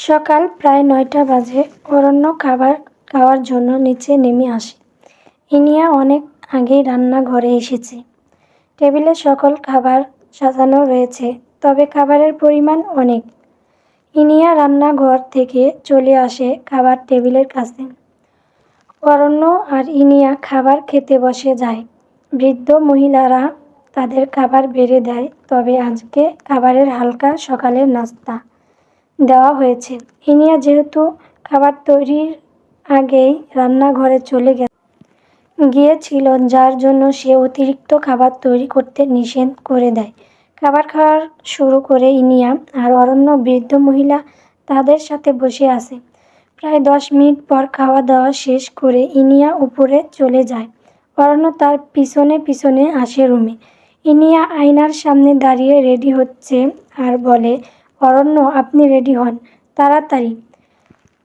সকাল প্রায় নয়টা বাজে। অরণ্য খাবার খাওয়ার জন্য নিচে নেমে আসে। ইনিয়া অনেক আগেই রান্নাঘরে এসেছে। টেবিলে সকল খাবার সাজানো রয়েছে, তবে খাবারের পরিমাণ অনেক। ইনিয়া রান্নাঘর থেকে চলে আসে খাবার টেবিলের কাছে। অরণ্য আর ইনিয়া খাবার খেতে বসে যায়। বৃদ্ধ মহিলারা তাদের খাবার বেড়ে দেয়, তবে আজকে খাবারের হালকা সকালের নাস্তা। দেওয়া হয়েছে। ইনিয়া যেহেতু খাবার তৈরির আগেই রান্নাঘরে চলে গে গিয়েছিল, যার জন্য সে অতিরিক্ত খাবার তৈরি করতে নিষেধ করে দেয়। খাবার খাওয়ার শুরু করে ইনিয়া আর অরণ্য বৃদ্ধ মহিলা তাদের সাথে বসে আছে। প্রায় দশ মিনিট পর খাওয়া দাওয়া শেষ করে ইনিয়া উপরে চলে যায়। অরণ্য তার পিছনে পিছনে আসে রুমে। ইনিয়া আয়নার সামনে দাঁড়িয়ে রেডি হচ্ছে আর বলে অরণ্য, আপনি রেডি হন। তাড়াতাড়ি।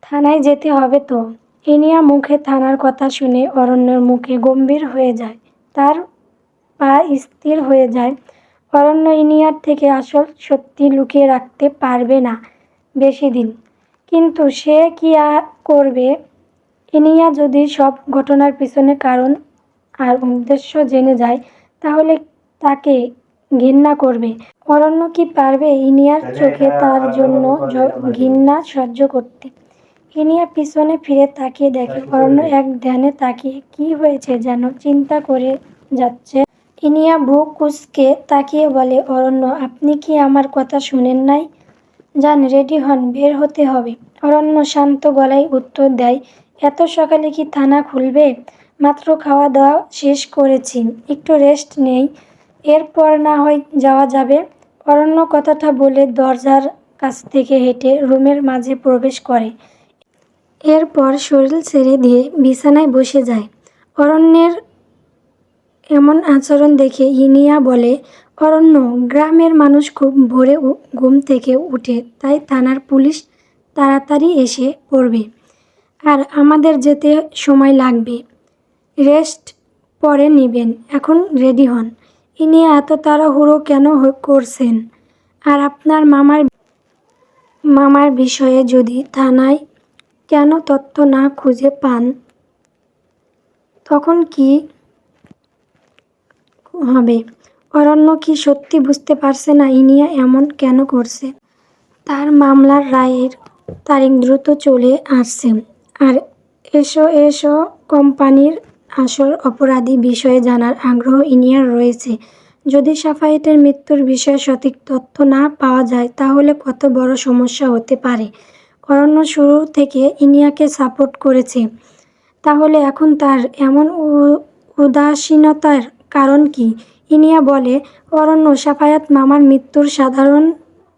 থানায় যেতে হবে তো। এনিয়া মুখে থানার কথা শুনে অরণ্যের মুখে গম্ভীর হয়ে যায়। তার পা স্থির হয়ে যায়। অরণ্য ইনিয়ার থেকে আসল সত্যি লুকিয়ে রাখতে পারবে না বেশি দিন। কিন্তু সে কি আর করবে? ইনিয়া যদি সব ঘটনার পিছনে কারণ আর উদ্দেশ্য জেনে যায়, তাহলে তাকে ঘৃণা করবে। অরণ্য কি পারবে ইনিয়ার চোখে তার জন্য ঘৃণা সহ্য করতে? ইনিয়া পিছনে ফিরে তাকিয়ে দেখে অরণ্য এক ধ্যানে তাকিয়ে কি হয়েছে যেন? চিন্তা করে যাচ্ছে। ইনিয়া বুক কুচকে তাকিয়ে বলে অরণ্য আপনি কি আমার কথা শুনেন নাই? যান রেডি হন বের হতে হবে। অরণ্য শান্ত গলায় উত্তর দেয় এত সকালে কি থানা খুলবে? মাত্র খাওয়া দাওয়া শেষ করেছি একটু রেস্ট নেই। এরপর না হয় যাওয়া যাবে। অরণ্য কথাটা বলে দরজার কাছ থেকে হেঁটে রুমের মাঝে প্রবেশ করে। এরপর শরীর ছেড়ে দিয়ে বিছানায় বসে যায়। অরণ্যের এমন আচরণ দেখে ইনিয়া বলে, অরণ্য, গ্রামের মানুষ খুব ভোরে ঘুম থেকে উঠে, তাই থানার পুলিশ তাড়াতাড়ি এসে পড়বে। আর আমাদের যেতে সময় লাগবে। রেস্ট পরে নেবেন। এখন রেডি হন। ইনি এত তাড়াহুড়ো কেন করছেন? আর আপনার মামার মামার বিষয়ে যদি থানায় কেন তথ্য না খুঁজে পান, তখন কি হবে? অরণ্য কি সত্যি বুঝতে পারছে না ইনিয়া এমন কেন করছে? তার মামলার রায়ের তারিখ দ্রুত চলে আসছে। আর এসো এসো কোম্পানির আসল অপরাধী বিষয়ে জানার আগ্রহ ইনিয়ার রয়েছে। যদি সাফায়েতের মৃত্যুর বিষয়ে সঠিক তথ্য না পাওয়া যায়, তাহলে কত বড় সমস্যা হতে পারে? অরণ্য শুরু থেকে ইনিয়াকে সাপোর্ট করেছে। তাহলে এখন তার এমন উদাসীনতার কারণ কি? ইনিয়া বলে, অরণ্য, সাফায়াত মামার মৃত্যুর সাধারণ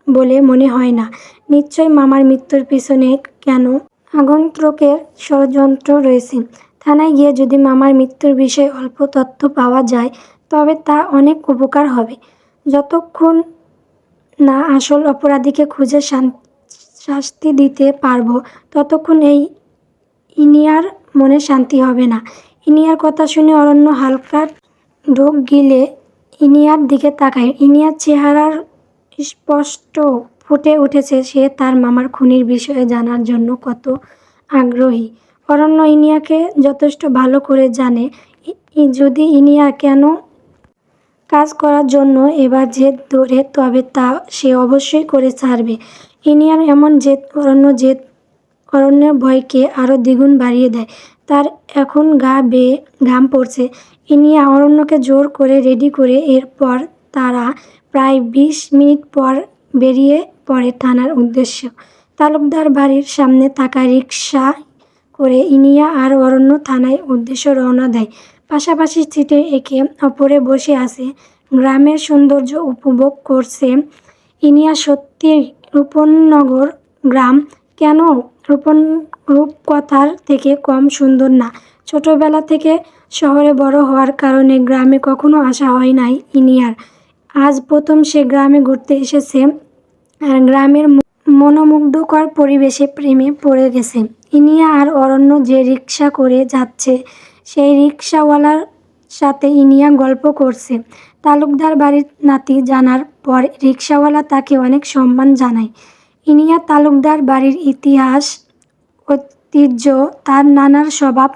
বলে মনে হয় না। নিশ্চয় মামার মৃত্যুর পিছনে কেন? আগন্ত্রকের ষড়যন্ত্র রয়েছে। থানায় গিয়ে যদি মামার মৃত্যুর বিষয়ে অল্প তথ্য পাওয়া যায়, তবে তা অনেক উপকার হবে। যতক্ষণ না আসল অপরাধীকে খুঁজে শাস্তি দিতে পারব, ততক্ষণ এই ইনিয়ার মনে শান্তি হবে না। ইনিয়ার কথা শুনে অরণ্য হালকা ঢোক গিলে ইনিয়ার দিকে তাকায়। ইনিয়ার চেহারার স্পষ্ট ফুটে উঠেছে, সে তার মামার খুনির বিষয়ে জানার জন্য কত আগ্রহী। অরণ্য ইনিয়াকে যথেষ্ট ভালো করে জানে। যদি ইনিয়া কেন কাজ করার জন্য এবার জেদ ধরে, তবে তা সে অবশ্যই করে ছাড়বে। ইনিয়ার এমন জেদ, অরণ্য জেদ, অরণ্যের ভয়কে আরও দ্বিগুণ বাড়িয়ে দেয়। তার এখন গা বেয়ে ঘাম পড়ছে। ইনিয়া অরণ্যকে জোর করে রেডি করে এরপর তারা প্রায় বিশ মিনিট পর বেরিয়ে পড়ে থানার উদ্দেশ্য। তালুকদার বাড়ির সামনে থাকা রিক্সা করে ইনিয়া আর অরণ্য থানায় উদ্দেশ্য রওনা দেয়। পাশাপাশি সিটে একে অপরে বসে আছে গ্রামের সৌন্দর্য উপভোগ করছে ইনিয়া সত্যি রূপনগর গ্রাম। কেন? রূপন রূপকথার থেকে কম সুন্দর না। ছোটবেলা থেকে শহরে বড় হওয়ার কারণে গ্রামে কখনো আসা হয় নাই ইনিয়ার। আজ প্রথম সে গ্রামে ঘুরতে এসেছে আর গ্রামের মনোমুগ্ধকর পরিবেশে প্রেমে পড়ে গেছে। ইনিয়া আর অরণ্য যে রিক্সা করে যাচ্ছে, সেই রিক্সাওয়ালার সাথে ইনিয়া গল্প করছে। তালুকদার বাড়ির নাতি জানার পর রিক্সাওয়ালা তাকে অনেক সম্মান জানায়। ইনিয়া তালুকদার বাড়ির ইতিহাস, ঐতিহ্য, তার নানার স্বভাব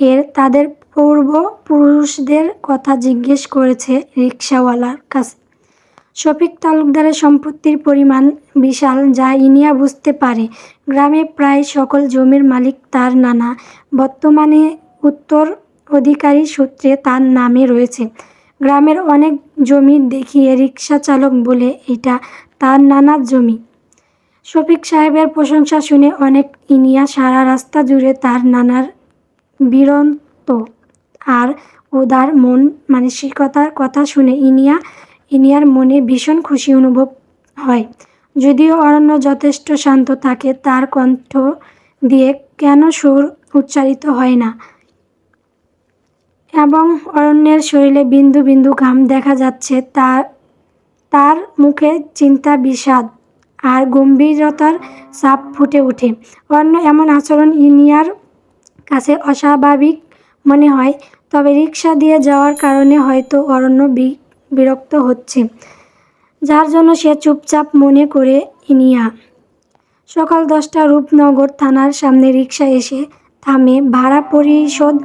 এর তাদের পূর্বপুরুষদের কথা জিজ্ঞেস করেছে রিক্সাওয়ালার কাছে। শফিক তালুকদারের সম্পত্তির পরিমাণ বিশাল যা ইনিয়া বুঝতে পারে। গ্রামে প্রায় সকল জমির মালিক তার নানা। বর্তমানে উত্তর অধিকারী সূত্রে তার নামে রয়েছে। গ্রামের অনেক জমি দেখিয়ে রিক্সা চালক বলে এটা তার নানার জমি। শফিক সাহেবের প্রশংসা শুনে অনেক ইনিয়া সারা রাস্তা জুড়ে তার নানার বীরত্ব আর উদার মন, মানসিকতার কথা শুনে ইনিয়া ইনিয়ার মনে ভীষণ খুশি অনুভব হয়। যদিও অরণ্য যথেষ্ট শান্ত থাকে, তার কণ্ঠ দিয়ে কেন সুর উচ্চারিত হয় না। এবং অরণ্যের শরীরে বিন্দু বিন্দু ঘাম দেখা যাচ্ছে তার তার মুখে চিন্তা বিষাদ আর গম্ভীরতার ছাপ ফুটে ওঠে। অরণ্য এমন আচরণ ইনিয়ার কাছে অস্বাভাবিক মনে হয়, তবে রিক্সা দিয়ে যাওয়ার কারণে হয়তো অরণ্য বিরক্ত হচ্ছে। যার জন্য সে চুপচাপ মনে করে ইনিয়া সকাল দশটা রূপনগর থানার সামনে রিক্সা এসে থামে, ভাড়া পরিশোধ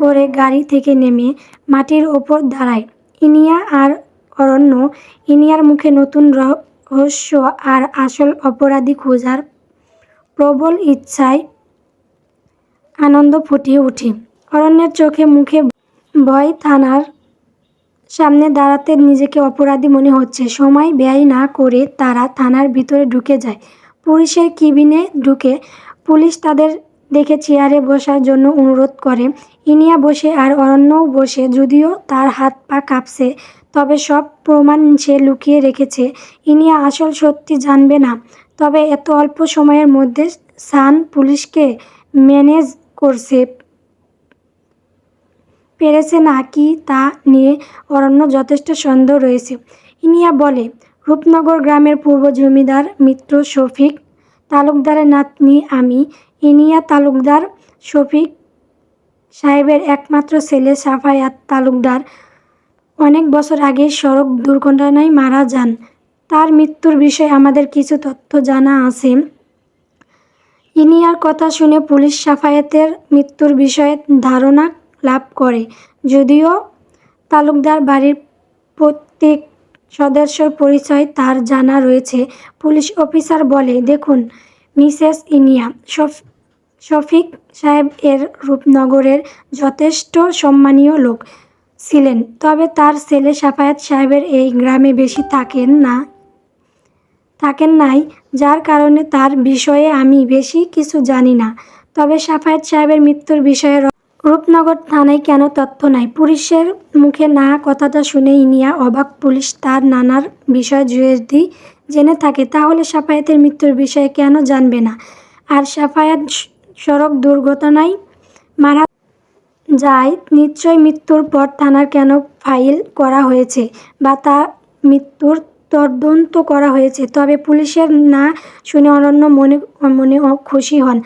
করে গাড়ি থেকে নেমে মাটির ওপর দাঁড়ায়। ইনিয়া আর অরণ্য ইনিয়ার মুখে নতুন রহস্য আর আসল অপরাধী খোঁজার প্রবল ইচ্ছায় আনন্দ ফুটিয়ে ওঠে। অরণ্যের চোখে মুখে ভয় থানার সামনে দাঁড়াতে নিজেকে অপরাধী মনে হচ্ছে। সময় ব্যয় না করে তারা থানার ভিতরে ঢুকে যায়। পুলিশের কিবিনে ঢুকে পুলিশ তাদের দেখে চেয়ারে বসার জন্য অনুরোধ করে। ইনিয়া বসে আর অরণ্যও বসে, যদিও তার হাত পা কাঁপছে, তবে সব প্রমাণ সে লুকিয়ে রেখেছে। ইনিয়া আসল সত্যি জানবে না, তবে এত অল্প সময়ের মধ্যে সান পুলিশকে ম্যানেজ করছে। পেরেছে নাকি তা নিয়ে অরণ্য যথেষ্ট সন্দেহ রয়েছে। ইনিয়া বলে, রূপনগর গ্রামের পূর্ব জমিদার মিত্র শফিক তালুকদারের নাতনি আমি। ইনিয়া তালুকদার শফিক সাহেবের একমাত্র ছেলে সাফায়াত তালুকদার। অনেক বছর আগে সড়ক দুর্ঘটনায় মারা যান। তার মৃত্যুর বিষয়ে আমাদের কিছু তথ্য জানা আছে। ইনিয়ার কথা শুনে পুলিশ সাফায়াতের মৃত্যুর বিষয়ে ধারণা লাভ করে। যদিও তালুকদার বাড়ির প্রত্যেক সদস্যর পরিচয় তার জানা রয়েছে, পুলিশ অফিসার বলে। দেখুন, মিসেস ইনিয়া শফিক সাহেব এর রূপনগরের যথেষ্ট সম্মানীয় লোক ছিলেন, তবে তার ছেলে সাফায়াত সাহেবের এই গ্রামে বেশি থাকেন না, থাকেন নাই। যার কারণে তার বিষয়ে আমি বেশি কিছু জানি না। তবে সাফায়েত সাহেবের মৃত্যুর বিষয়ে রূপনগর থানায় কেন তথ্য নাই? পুলিশের মুখে না কথাটা শুনে ইনিয়া অবাক। পুলিশ তার নানার বিষয় যদি জেনে থাকে, তাহলে সাফায়েতের মৃত্যুর বিষয়ে কেন জানবে না? আর সাফায়াত সড়ক দুর্ঘটনায় মারা যায়, নিশ্চয় মৃত্যুর পর থানার কেন ফাইল করা হয়েছে বা তা মৃত্যুর তদন্ত করা হয়েছে? তবে পুলিশের না শুনে অরণ্য মনে মনে খুশি হন।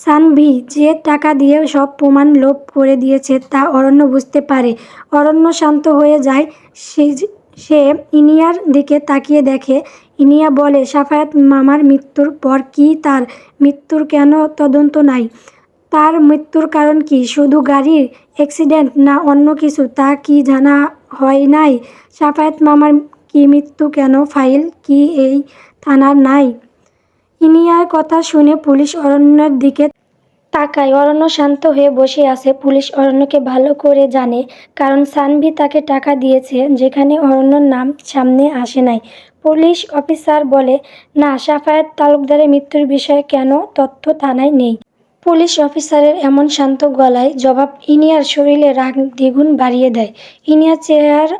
সানভি যে টাকা দিয়ে সব প্রমাণ লোপ করে দিয়েছে তা অরণ্য বুঝতে পারে। অরণ্য শান্ত হয়ে যায়। সে সে ইনিয়ার দিকে তাকিয়ে দেখে। ইনিয়া বলে, সাফায়াত মামার মৃত্যুর পর কি তার মৃত্যুর কেন তদন্ত নাই? তার মৃত্যুর কারণ কি? শুধু গাড়ির অ্যাক্সিডেন্ট না অন্য কিছু? তা কি জানা হয় নাই? সাফায়েত মামার কি মৃত্যু কেন? ফাইল কি এই থানার নাই? ইনিয়ার কথা শুনে পুলিশ অরণ্যের দিকে তাকায়। অরণ্য শান্ত হয়ে বসে আছে। পুলিশ অরণ্যকে ভালো করে জানে, কারণ সানভি তাকে টাকা দিয়েছে, যেখানে অরণ্যর নাম সামনে আসে নাই। পুলিশ অফিসার বলে, না, সাফায়াত তালুকদারের মৃত্যুর বিষয়ে কেন তথ্য থানায় নেই? পুলিশ অফিসারের এমন শান্ত গলায় জবাব ইনিয়ার শরীরে রাগ দ্বিগুণ বাড়িয়ে দেয়। ইনিয়ার চেয়ার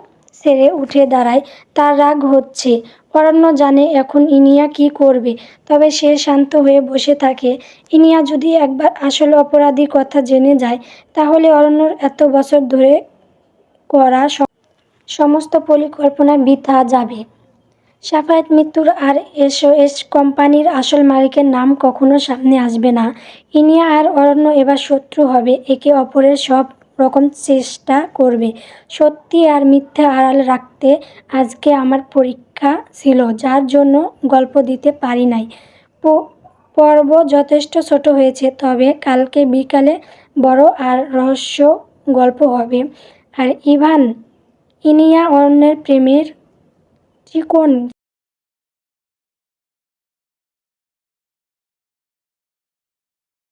ছেড়ে উঠে দাঁড়ায়। তার রাগ হচ্ছে অরণ্য জানে এখন ইনিয়া কি করবে, তবে সে শান্ত হয়ে বসে থাকে। ইনিয়া যদি একবার আসল অপরাধীর কথা জেনে যায়, তাহলে অরণ্যর এত বছর ধরে করা সমস্ত পরিকল্পনা বৃথা যাবে। সাফায়েত মৃত্যুর আর এসওএস কোম্পানির আসল মালিকের নাম কখনো সামনে আসবে না। ইনিয়া আর অরণ্য এবার শত্রু হবে, একে অপরের সব রকম চেষ্টা করবে। সত্যি আর মিথ্যা আড়াল রাখতে আজকে আমার পরীক্ষা ছিল, যার জন্য গল্প দিতে পারি নাই। পর্ব যথেষ্ট ছোট হয়েছে, তবে কালকে বিকালে বড় আর রহস্য গল্প হবে। আর ইভান, ইনিয়া অন্যের প্রেমের চিকন